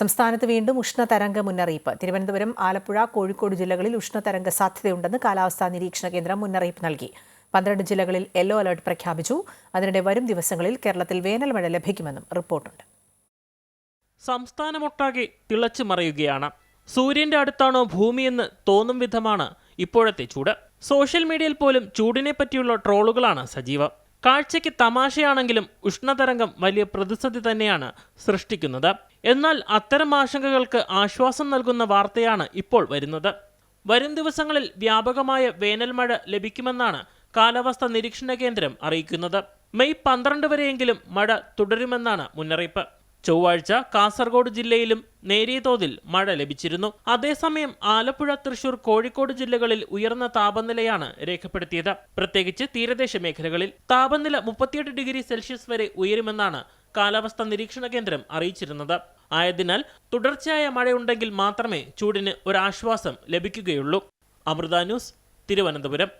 സംസ്ഥാനത്ത് വീണ്ടും ഉഷ്ണതരംഗ മുന്നറിയിപ്പ്. തിരുവനന്തപുരം ആലപ്പുഴ കോഴിക്കോട് ജില്ലകളിൽ ഉഷ്ണതരംഗ സാധ്യതയുണ്ടെന്ന് കാലാവസ്ഥാ നിരീക്ഷണ കേന്ദ്രം മുന്നറിയിപ്പ് നൽകി. പന്ത്രണ്ട് ജില്ലകളിൽ യെല്ലോ അലർട്ട് പ്രഖ്യാപിച്ചു. അതിനിടെ വരും ദിവസങ്ങളിൽ കേരളത്തിൽ വേനൽ മഴ ലഭിക്കുമെന്നും റിപ്പോർട്ടുണ്ട്. സംസ്ഥാനമൊട്ടാകെ തിളച്ചു മറയുകയാണ്. സൂര്യന്റെ അടുത്താണോ ഭൂമിയെന്ന് തോന്നും വിധമാണ് ഇപ്പോഴത്തെ ചൂട്. സോഷ്യൽ മീഡിയയിൽ പോലും ചൂടിനെ പറ്റിയുള്ള ട്രോളുകളാണ് സജീവം. കാഴ്ചയ്ക്ക് തമാശയാണെങ്കിലും ഉഷ്ണതരംഗം വലിയ പ്രതിസന്ധി തന്നെയാണ് സൃഷ്ടിക്കുന്നത്. എന്നാൽ അത്തരം ആശങ്കകൾക്ക് ആശ്വാസം നൽകുന്ന വാർത്തയാണ് ഇപ്പോൾ വരുന്നത്. വരും ദിവസങ്ങളിൽ വ്യാപകമായ വേനൽ മഴ ലഭിക്കുമെന്നാണ് കാലാവസ്ഥാ നിരീക്ഷണ കേന്ദ്രം അറിയിക്കുന്നത്. മെയ് പന്ത്രണ്ട് വരെയെങ്കിലും മഴ തുടരുമെന്നാണ് മുന്നറിയിപ്പ്. ചൊവ്വാഴ്ച കാസർഗോഡ് ജില്ലയിലും നേരിയ തോതിൽ മഴ ലഭിച്ചിരുന്നു. അതേസമയം ആലപ്പുഴ തൃശൂർ കോഴിക്കോട് ജില്ലകളിൽ ഉയർന്ന താപനിലയാണ് രേഖപ്പെടുത്തിയത്. പ്രത്യേകിച്ച് തീരദേശ മേഖലകളിൽ താപനില മുപ്പത്തിയെട്ട് ഡിഗ്രി സെൽഷ്യസ് വരെ ഉയരുമെന്നാണ് കാലാവസ്ഥാ നിരീക്ഷണ കേന്ദ്രം അറിയിച്ചിരുന്നത്. ആയതിനാൽ തുടർച്ചയായ മഴയുണ്ടെങ്കിൽ മാത്രമേ ചൂടിന് ഒരാശ്വാസം ലഭിക്കുകയുള്ളൂ. അമൃത ന്യൂസ് തിരുവനന്തപുരം.